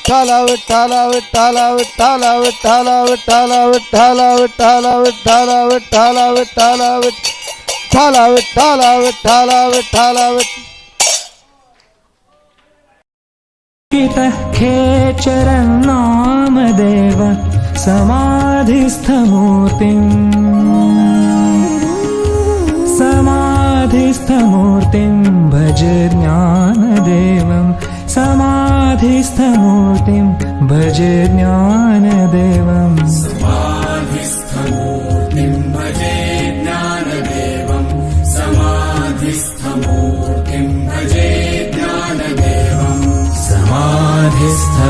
विठ्ठल विठ्ठल विठ्ठल विठ्ठल विठ्ठल विठ्ठल विठ्ठल विठ्ठल विठ्ठल विठ्ठल विठ्ठल भज ज्ञानदेवं समाधिस्थमूर्तिं भज ज्ञानदेवम्। समाधिस्थमूर्तिम् भजे ज्ञानदेवम्। समाधिस्थमूर्तिम् भजे ज्ञानदेवम्। समाधिस्थमूर्तिं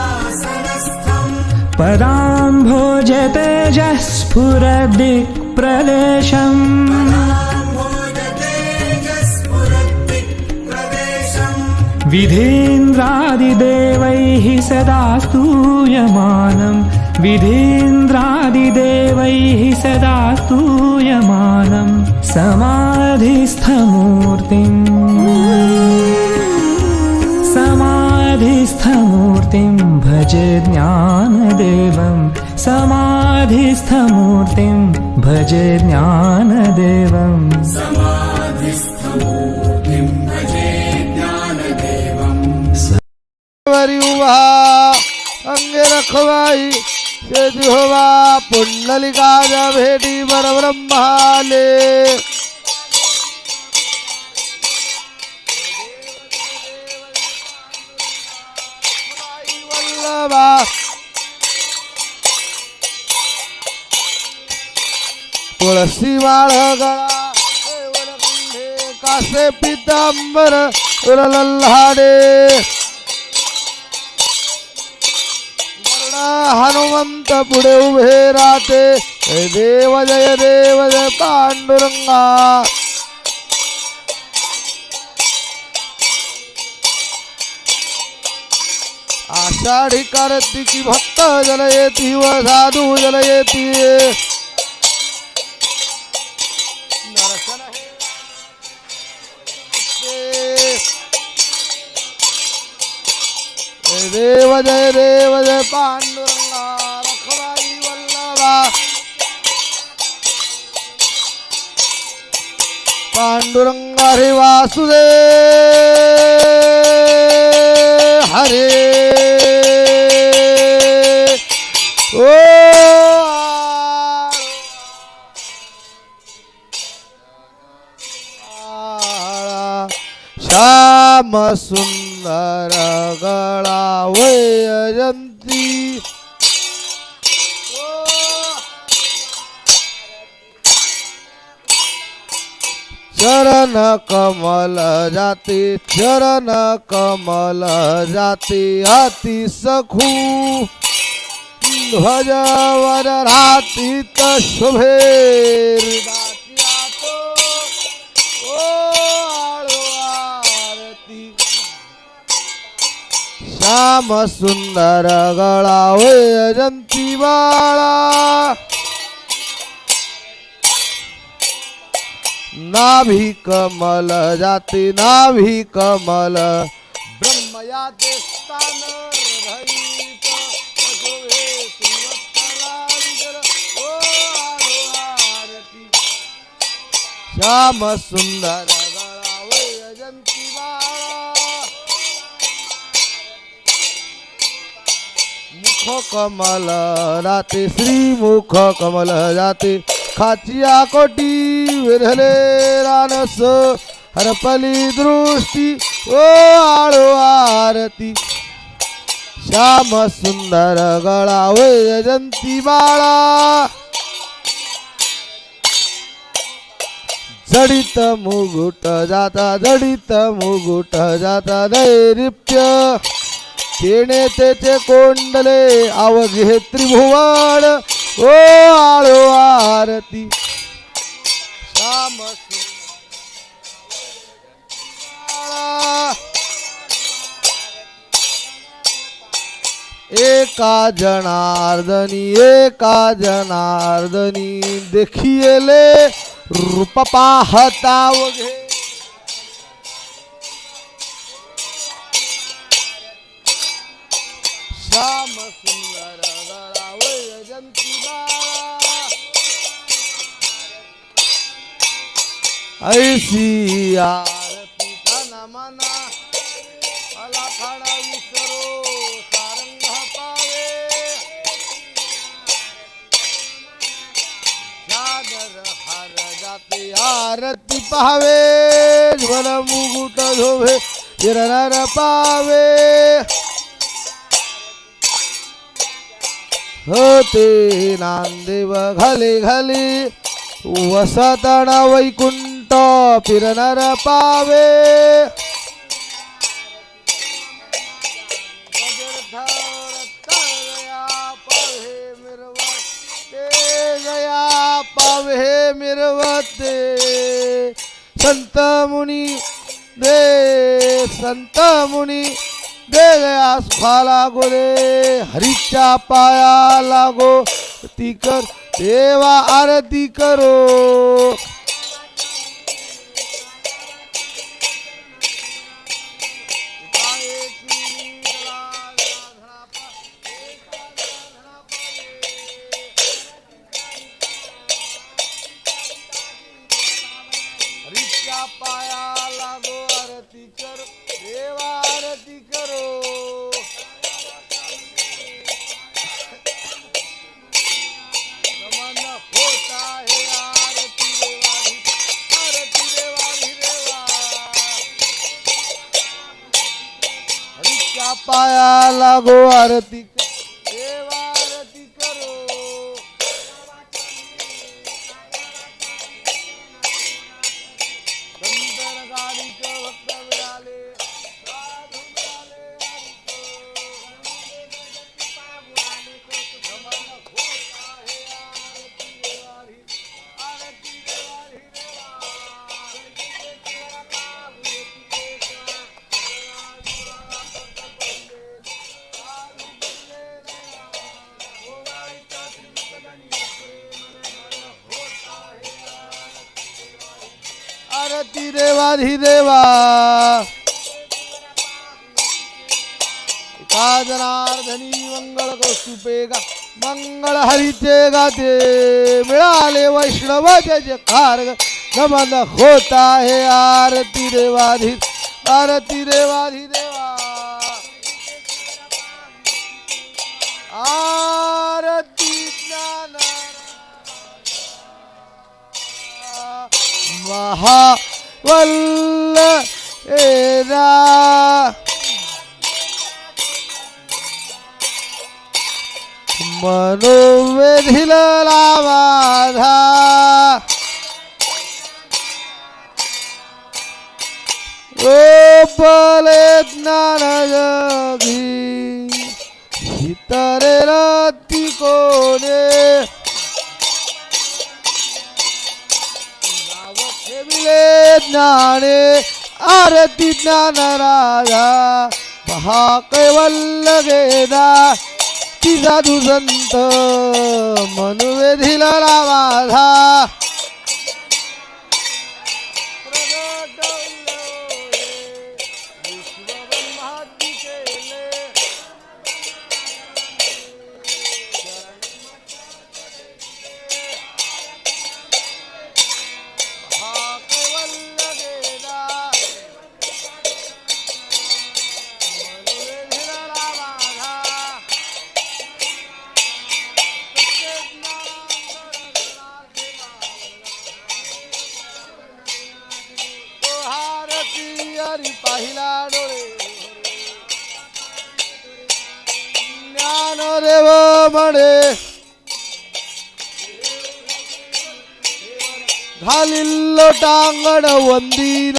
रङ्गसिंहासनस्थम् पदाम्भोजतेजः स्फुरदिक्प्रदेशम् भोजतेजस्फुरद्दिक्प्रदेशम् विधीन्द्रादिदेवैः सदा स्तूयमानम् विधीन्द्रादिदेवैः सदा स्तूयमानम् समाधिस्थमूर्तिम् समाधिस्थमूर्तिं भज ज्ञानदेवं। समाधिस्थमूर्तिं भज ज्ञानदेवम् समाधिस्थमूर्तिम् भजे ज्ञानदेवं। अंगे रखवाई शेती होवा पुंडलिकाच्या भेटी परब्रह्माले। तुळशी माळ कासे पितांबर लल्हाडे हनुमंत पुढे उभे राहते. जय देव जय देव जय पांडुरंगा. आषाढी कार्तिकी भक्त जल येती व साधू जल येती. देव जय देव जय पांडुरंगा रखवाई वल्लभा. पांडुरंगा हरे वासुदेव हरे. ओ श्याम सुंदर. गळा वय चरण कमल जाते चरण कमल जाते अति सखू. ध्वज वर रातीत शुभे श्याम सुंदर गळा होय अजंती बाळा नाभी कमल. जाती नाभी कमल ब्रह्मया याते स्थान कमल राते श्री मुख कमल जाते. खाचिया कोटी रानस हरपली दृष्टी ओ आळो आरती. श्याम सुंदर गळा वै बाळा. जडित मुगुट जाता जडित मुगुट जाता दैरिप्य तेने तेचे कोंडले अवघे त्रिभुवाड ओ आळो आरती. श्याम एका जनार्दनी एका जनार्दनी देखिले रूप पाहता वघे. ऐसी आरती तन मना अला विसरो सारंग पावे. सागर हार जाते आरती पाहावे ज्वल मुकुट झोभे हिरनर पावे. होते नांदेव घाली घाली वसतण वैकुंठ फिरनर पावे. गया पावे मिरवते. संत मुनी दे संत मुनी दे गया सुखा लागो रे हरीच्या पाया लागो. ती कर देवा आरती करो. करो. देवा आरती करो पाया लागो आरती देवाधिदेवा एका जनार्दनी मंगळ कौस्तुपे गा मंगळ हरीचे गाते मिळाले वैष्णव जय कार नमन होत आहे आरती देवाधी आरती देवाधी देवा आरती ज्ञान। महावल्ल एरा मनोवेधिल लावाधा गोपले ज्ञान जगी इतरे रती कोणे. ज्ञाने आरती ज्ञान राजा कैवल्ल गेदा तिचा साधू संत मनुवेधीला माझा हरी पाहिला डोळे ज्ञानदेव म्हणे घालिल्लो टांगण वंदी